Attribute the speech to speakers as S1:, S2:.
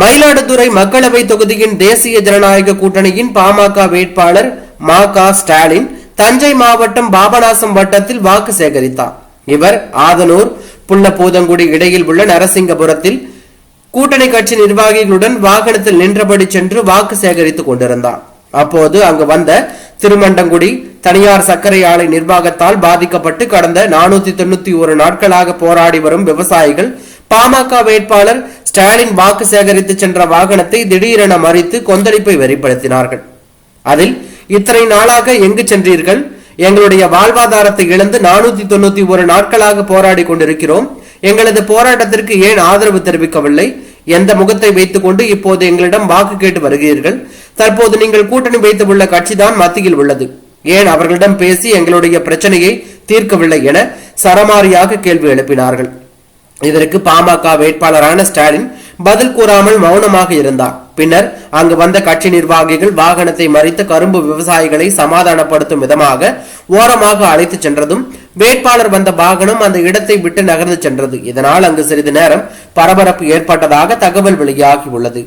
S1: மயிலாடுதுறை மக்களவை தொகுதியின் தேசிய ஜனநாயக கூட்டணியின் பாமக வேட்பாளர் மா க ஸ்டாலின் தஞ்சை மாவட்டம் பாபநாசம் வட்டத்தில் வாக்கு சேகரித்தார் இவர் ஆதனூர் புள்ளபோதங்குடி இடையில் உள்ள நரசிங்கபுரத்தில் கூட்டணி கட்சி நிர்வாகிகளுடன் வாகனத்தில் நின்றபடி சென்று வாக்கு சேகரித்துக் கொண்டிருந்தார் அப்போது அங்கு வந்த திருமண்டங்குடி தனியார் சர்க்கரை ஆலை நிர்வாகத்தால் பாதிக்கப்பட்டு கடந்த நானூத்தி தொண்ணூத்தி ஒரு நாட்களாக போராடி வரும் விவசாயிகள் பாமக வேட்பாளர் ஸ்டாலின் வாக்கு சேகரித்து சென்ற வாகனத்தை திடீரென மறித்து கொந்தளிப்பை வெளிப்படுத்தினார்கள் அதில் இத்தனை நாளாக எங்கு சென்றீர்கள் எங்களுடைய வாழ்வாதாரத்தை இழந்து நானூத்தி தொண்ணூத்தி ஒரு நாட்களாக போராடி கொண்டிருக்கிறோம் எங்களது போராட்டத்திற்கு ஏன் ஆதரவு தெரிவிக்கவில்லை எந்த முகத்தை கொண்டு இப்போது எங்களிடம் வாக்கு கேட்டு வருகிறீர்கள் தற்போது நீங்கள் கூட்டணி வைத்து உள்ள கட்சிதான் மத்தியில் உள்ளது ஏன் அவர்களிடம் பேசி எங்களுடைய பிரச்சனையை தீர்க்கவில்லை என சரமாரியாக கேள்வி எழுப்பினார்கள் இதற்கு பாமக வேட்பாளரான ஸ்டாலின் பதில் கூறாமல் மௌனமாக இருந்தார் பின்னர் அங்கு வந்த கட்சி நிர்வாகிகள் வாகனத்தை மறித்து கரும்பு விவசாயிகளை சமாதானப்படுத்தும் விதமாக ஓரமாக அழைத்து சென்றதும் வேட்பாளர் வந்த வாகனம் அந்த இடத்தை விட்டு நகர்ந்து சென்றது இதனால் அங்கு சிறிது நேரம் பரபரப்பு ஏற்பட்டதாக தகவல் வெளியாகி உள்ளது